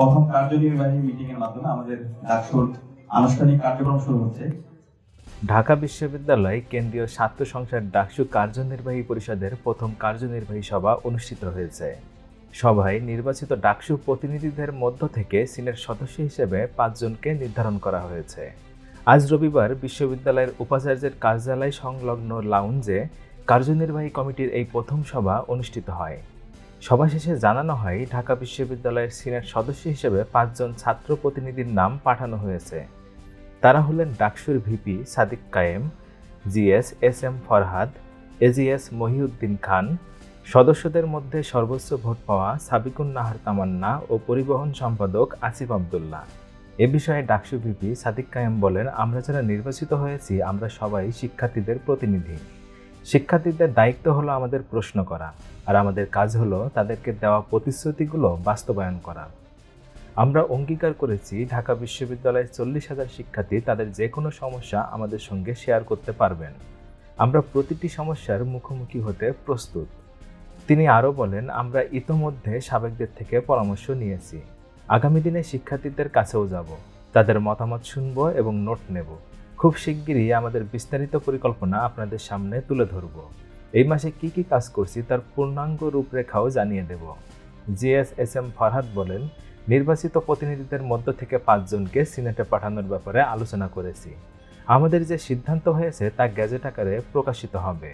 প্রথম কার্যনির্বাহী মিটিং এর মাধ্যমে আমাদের ডাকসুর আনুষ্ঠানিক কার্যক্রম শুরু হচ্ছে। ঢাকা বিশ্ববিদ্যালয় কেন্দ্রীয় ছাত্র সংসদ ডাকসু কার্যনির্বাহী পরিষদের প্রথম কার্যনির্বাহী সভা অনুষ্ঠিত হয়েছে। সভায় নির্বাচিত ডাকসু প্রতিনিধিদের মধ্য থেকে সিনের সদস্য হিসেবে পাঁচজনকে নির্ধারণ করা হয়েছে। আজ রবিবার বিশ্ববিদ্যালয়ের উপাচার্যের কার্যালয় সংলগ্ন লাউঞ্জে কার্যনির্বাহী কমিটির এই প্রথম সভা অনুষ্ঠিত হয়। সভা শেষে জানানো হয়, ঢাকা বিশ্ববিদ্যালয়ের সিনেট সদস্য হিসেবে পাঁচজন ছাত্র প্রতিনিধির নাম পাঠানো হয়েছে। তারা হলেন ডাকসুর VP Sadik Kayem, GS S M Farhad, AGS Mohiuddin Khan. সদস্যদের মধ্যে সর্বোচ্চ ভোট পাওয়া সাবিকুন নাহার তামান্না ও পরিবহন সম্পাদক আসিফ আবদুল্লাহ। এ বিষয়ে ডাকসু ভিপি সাদিক কায়েম বলেন, আমরা যারা নির্বাচিত হয়েছি, আমরা সবাই শিক্ষার্থীদের প্রতিনিধি। শিক্ষার্থীদের দায়িত্ব হলো আমাদের প্রশ্ন করা, আর আমাদের কাজ হলো তাদেরকে দেওয়া প্রতিশ্রুতিগুলো বাস্তবায়ন করা। আমরা অঙ্গীকার করেছি, ঢাকা বিশ্ববিদ্যালয়ের চল্লিশ হাজার শিক্ষার্থী তাদের যে কোনো সমস্যা আমাদের সঙ্গে শেয়ার করতে পারবেন। আমরা প্রতিটি সমস্যার মুখোমুখি হতে প্রস্তুত। তিনি আরও বলেন, আমরা ইতোমধ্যে সাবেকদের থেকে পরামর্শ নিয়েছি। আগামী দিনে শিক্ষার্থীদের কাছেও যাব। তাদের মতামত শুনব এবং নোট নেব। খুব শিগগিরই আমাদের বিস্তারিত পরিকল্পনা আপনাদের সামনে তুলে ধরব। এই মাসে কি কি কাজ করছি তার পূর্ণাঙ্গ রূপরেখাও জানিয়ে দেব। জিএস এস এম ফরহাদ বলেন, নির্বাচিত প্রতিনিধিদের মধ্য থেকে পাঁচজনকে সিনেটে পাঠানোর ব্যাপারে আলোচনা করেছি। আমাদের যে সিদ্ধান্ত হয়েছে তা গ্যাজেট আকারে প্রকাশিত হবে।